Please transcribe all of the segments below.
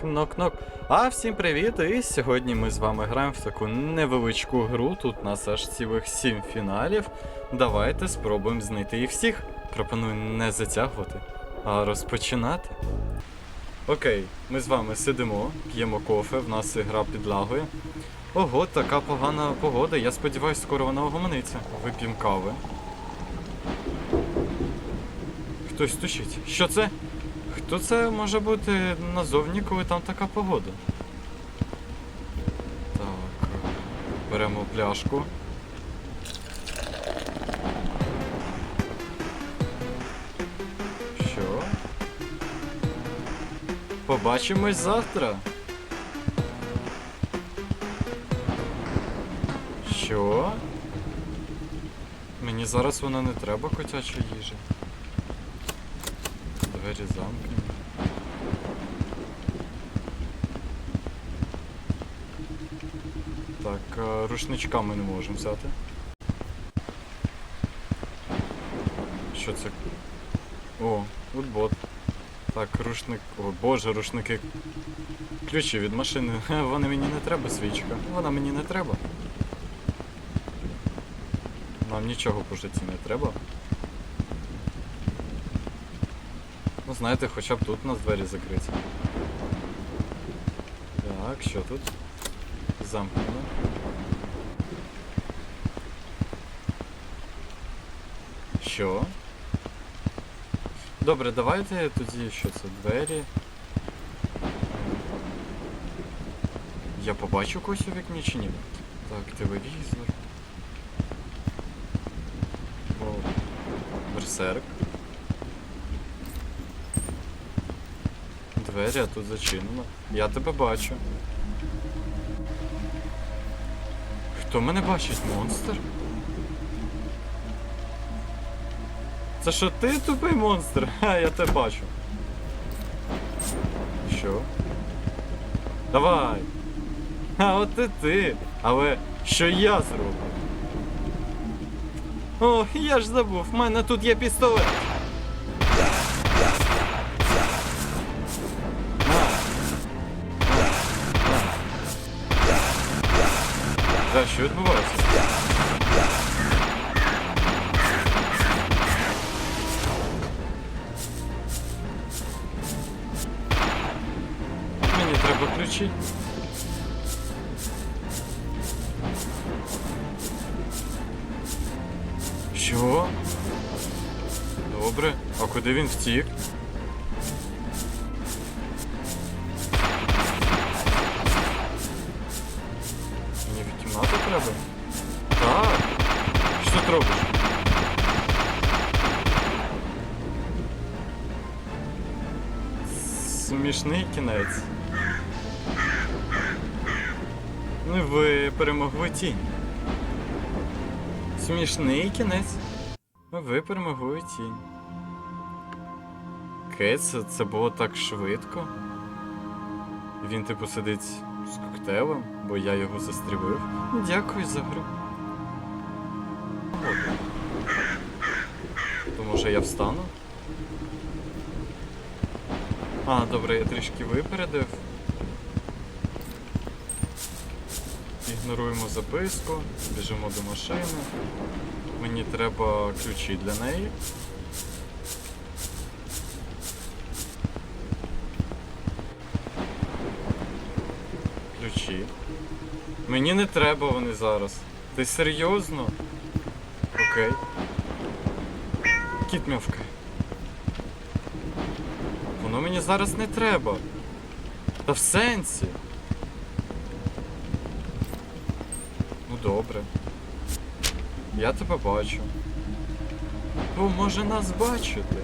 Кнок-кнок. А всім привіт! І сьогодні ми з вами граємо в таку невеличку гру. Тут нас аж цілих сім фіналів. Давайте спробуємо знайти їх всіх. Пропоную не затягувати, а розпочинати. Окей, ми з вами сидимо, п'ємо кофе, в нас гра підлагує. Ого, така погана погода. Я сподіваюся, скоро вона огомониться. Вип'ємо кави. Хтось стучить. Що це? Хто це може бути назовні, коли там така погода? Так. Беремо пляшку. Що? Побачимось завтра. Що? Мені зараз вона не треба котяча їжа. Двері замкнені. Так, е, рушничка ми не можемо взяти. Що це? О, бот. Так, рушник. О боже, рушники. Ключі від машини. Вони мені не треба, свічка. Вона мені не треба. Нам нічого по житті не треба. Ну, знаєте, хоча б тут у нас двері закриті. Так, що тут? Замкнено. Що? Добре, давайте тоді що це? Двері. Я побачу когось у вікні чи ні? Так, телевізор. О, берсерк. Двері, а тут зачинено. Я тебе бачу. Хто мене бачить? Монстр? Це що ти тупий монстр? Ха, я тебе бачу. Що? Давай! А от і ти! Але що я зроблю? О, я ж забув, в мене тут є пістолет. Так, що відбувається? Мені треба ключі. Що? Добре, а куди він втік? Тінь. Смішний кінець. Ви перемогли тінь. Окей, це, було так швидко. Він, типу, сидить з коктейлем, бо я його застрілив. Дякую за гру. То може я встану? А, добре, я трішки випередив. Ігноруємо записку, біжимо до машини. Мені треба ключі для неї. Ключі. Мені не треба вони зараз. Ти серйозно? Окей. Кіт мявкає. Воно мені зараз не треба. Та в сенсі. Добре. Я тебе бачу. Бо може нас бачити.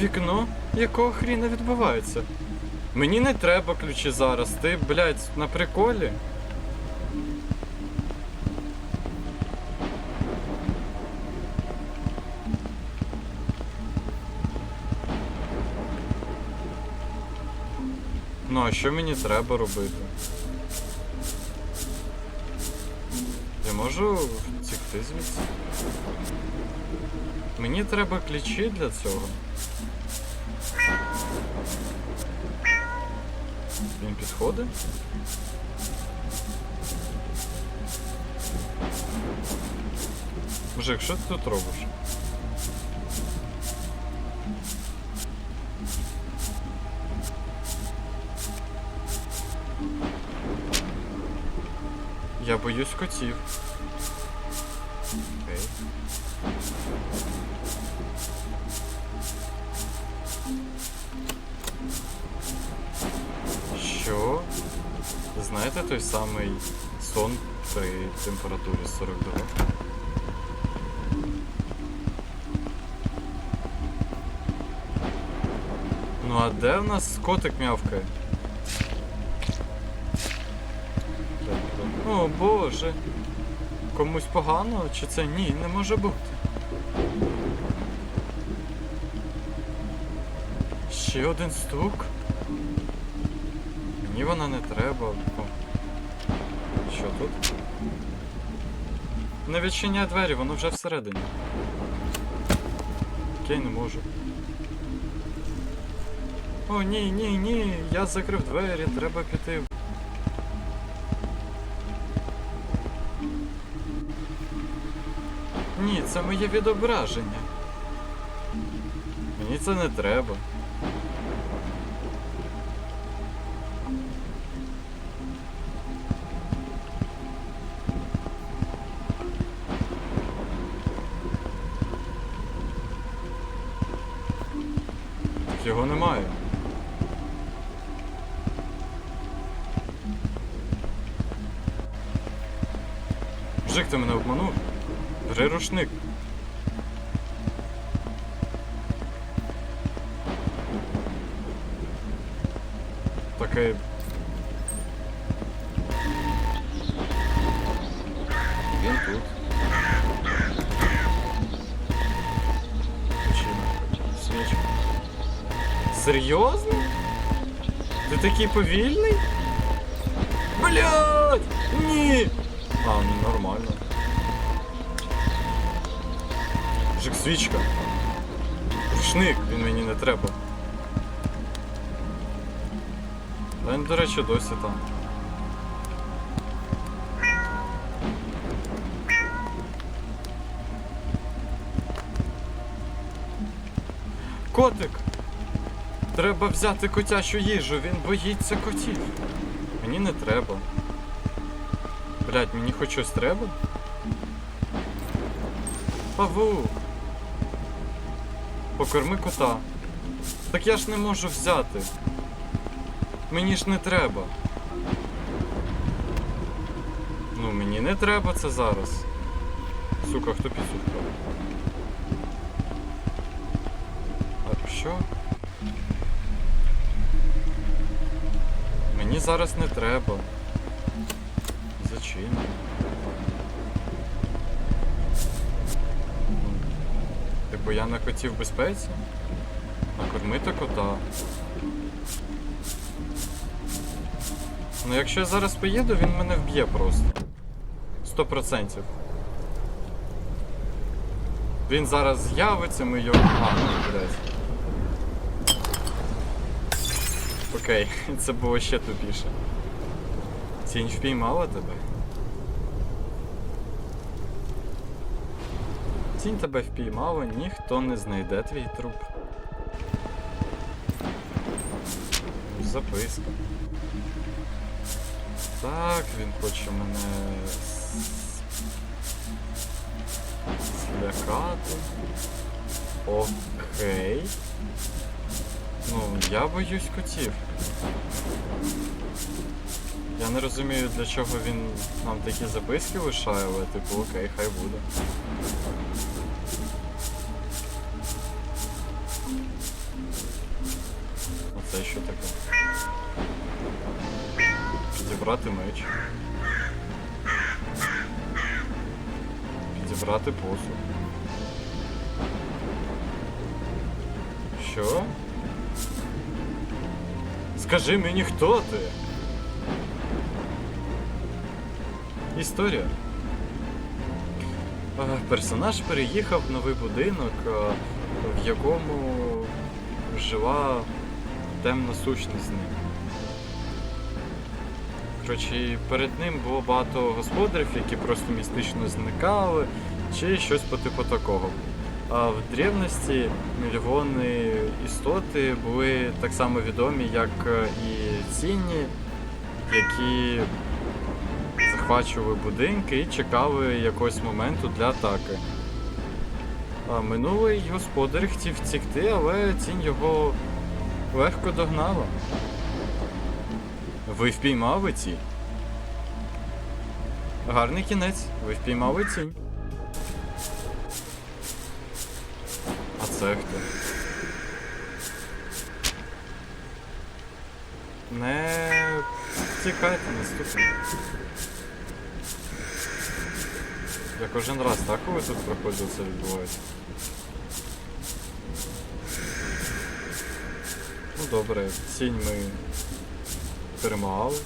Вікно? Якого хріна відбувається? Мені не треба ключі зараз. Ти, блядь, на приколі? А що мені треба робити? Я можу в ці втекти звідси. Мені треба ключі для цього. Він підходить? Мужик, що ти тут робиш? Боюсь котів. Окей. Що? Знаєте той самий сон при температурі 42? Ну а де в нас котик мявкає? О боже. Комусь погано, чи це ні, не може бути. Ще один стук. Мені вона не треба. О. Що тут? Не відчиняй двері, воно вже всередині. Окей, не можу. О, ні, ні, ні, я закрив двері, треба піти. Ні, це моє відображення. Мені це не треба. Його немає. Жик, ти мене обманув. Бери рушник. Таке. Він тут. Причина. Свічка. Серйозно? Ти такий повільний? Блять! Ні! А, ну нормально. Жик свічка. Рушник, він мені не треба. Та він, до речі, досі там. Котик! Треба взяти котячу їжу, він боїться котів. Мені не треба. Блять, мені хоч щось треба? Павук. Покорми кота. Так я ж не можу взяти. Мені ж не треба. Ну, мені не треба це зараз. Сука, хто підсухав? А що? Мені зараз не треба. Зачем? Типу я не хотів безпеці? Накормити кота. Ну якщо я зараз поїду, він мене вб'є просто. Сто процентів. Він зараз з'явиться, ми його. А, ну, блядь. Окей, це було ще тупіше. Тінь впіймала тебе. Тінь тебе впіймала, ніхто не знайде твій труп. Записка. Так, він хоче мене злякати. Окей. Ну, я боюсь котів. Я не розумію, для чого він нам такі записки лишає, але типу окей, хай буде. Це що таке? Підібрати меч. Підібрати посуд. Що? Скажи мені, хто ти? Історія. Персонаж переїхав в новий будинок, в якому жила темна сущність з ним. Коротше, перед ним було багато господарів, які просто містично зникали, чи щось по типу такого. А в древності мільйони істоти були так само відомі, як е, і цінні, які захвачували будинки і чекали якогось моменту для атаки. А минулий господар хотів втікти, але тінь його легко догнала. Ви впіймали тінь. Гарний кінець, ви впіймали тінь. А це хто? Не тікайте наступне. Я кожен раз, так, коли тут проходив, це відбувається. Добре, сінь ми перемагали.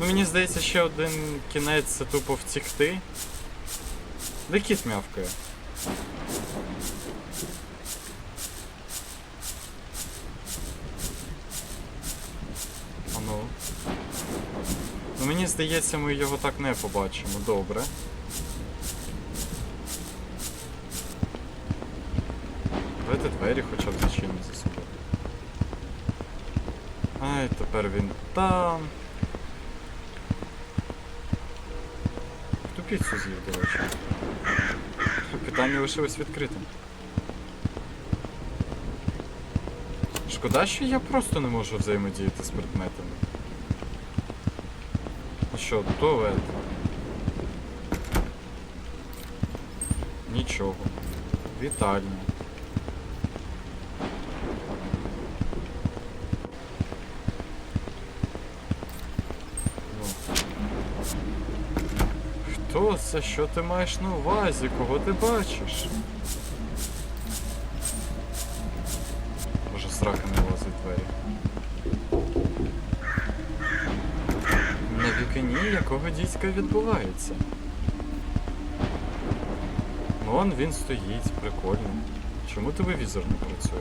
Ну мені здається, ще один кінець це тупо втікти. Де кіт мявкає? А ну. Ну мені здається, ми його так не побачимо. Добре. Давайте двері хоча б зачинимо за собою. Ай, тепер він там. Хто піцу з'їв, до речі? Питання лишилось відкритим. Шкода, що я просто не можу взаємодіяти з предметами. Ну що, туалет? Нічого. Вітальня. Ну. Це? Що ти маєш на увазі? Кого ти бачиш? Може срака не влазить двері. На вікні якого дідька відбувається? Ну он він стоїть, прикольно. Чому телевізор не працює?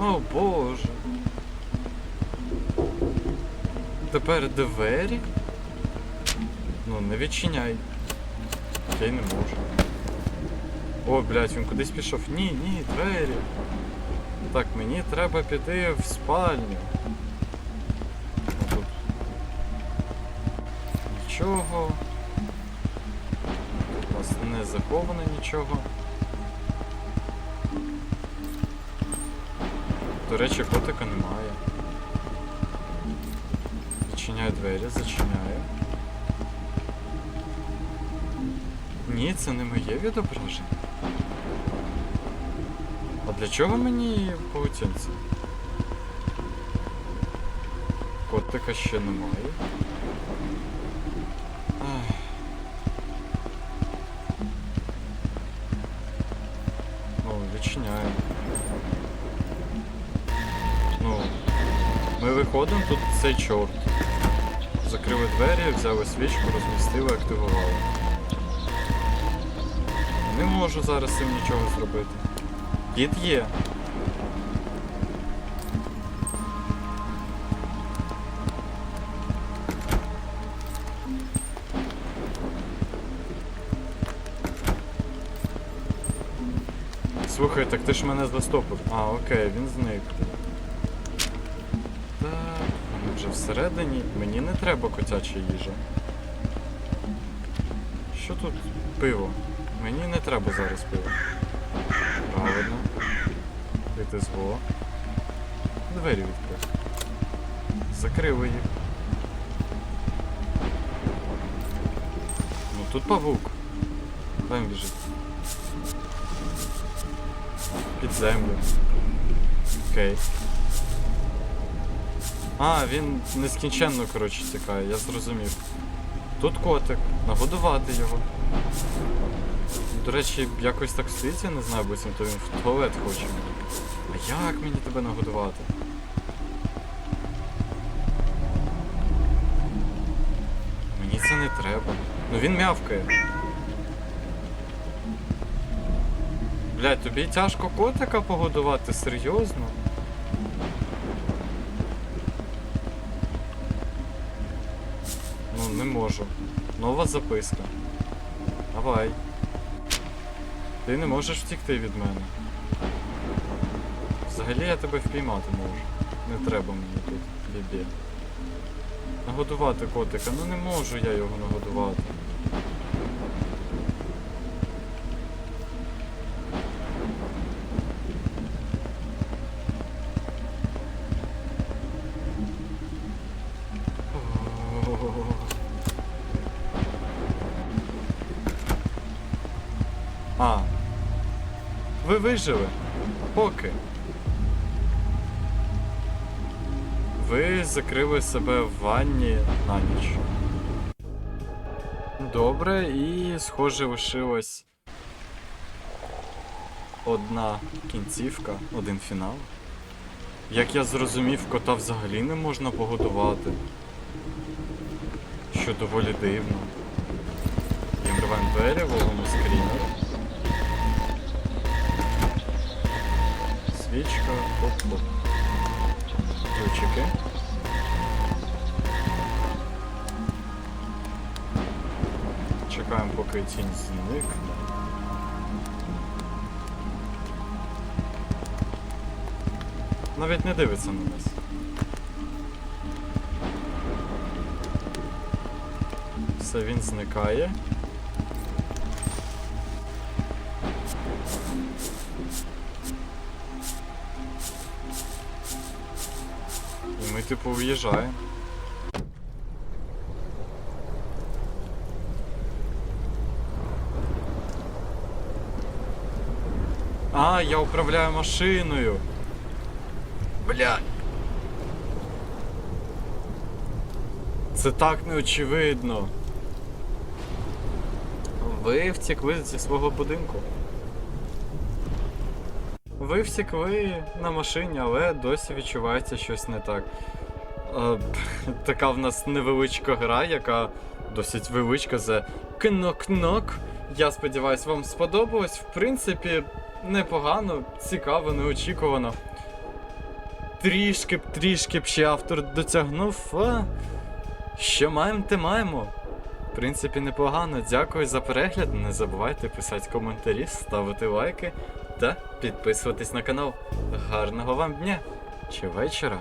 О боже. Тепер двері? Ну, не відчиняй. Я й не можу. О, блядь, він кудись пішов. Ні, ні, двері. Так, мені треба піти в спальню. Тут. Нічого. Тут у нас не заховано нічого. До речі, котика немає. Відчиняю двері, зачиняю. Ні, це не моє відображення. А для чого мені паутинці? Котика ще немає. Ай. Ну, відчиняю. Ну, ми виходимо, тут цей чорт. Закрили двері, взяли свічку, розмістили, активували. Не можу зараз цим нічого зробити. Кіт є. Слухай, так ти ж мене застопив. А, окей, він зник. Вже всередині. Мені не треба котяча їжа. Що тут? Пиво. Мені не треба зараз пиво. Правильно. Вийти зло. Двері відкрив. Закрили їх. Ну тут павук. Там біжить. Під землю. Окей. А, він нескінченно, коротше, тікає, я зрозумів. Тут котик, нагодувати його. До речі, якось так стоїть, я не знаю, бо то він в туалет хоче. А як мені тебе нагодувати? Мені це не треба. Ну він мявкає. Блядь, тобі тяжко котика погодувати, серйозно? Не можу. Нова записка. Давай. Ти не можеш втікти від мене. Взагалі я тебе впіймати можу. Не треба мені тут, бібі. Нагодувати котика, ну не можу я його нагодувати. А. Ви вижили. Поки. Ви закрили себе в ванні на ніч. Добре, і схоже лишилась одна кінцівка, один фінал. Як я зрозумів, кота взагалі не можна погодувати. Що доволі дивно. Відкриваємо двері, ловимо скрінер. Свічка, оп-оп. Ключики. Чекаємо, поки тінь зникне. Навіть не дивиться на нас. Все, він зникає. Ми типу в'їжджаємо. А, я управляю машиною. Блядь. Це так неочевидно. Ви втекли зі свого будинку. Ви втекли на машині, але досі відчувається щось не так. Е, така в нас невеличка гра, яка досить величка за кнок-кнок. Я сподіваюся, вам сподобалось. В принципі, непогано, цікаво, неочікувано. Трішки б, трішки б ще автор дотягнув. А що маємо, те маємо. В принципі, непогано. Дякую за перегляд. Не забувайте писати коментарі, ставити лайки та підписуватись на канал. Гарного вам дня чи вечора!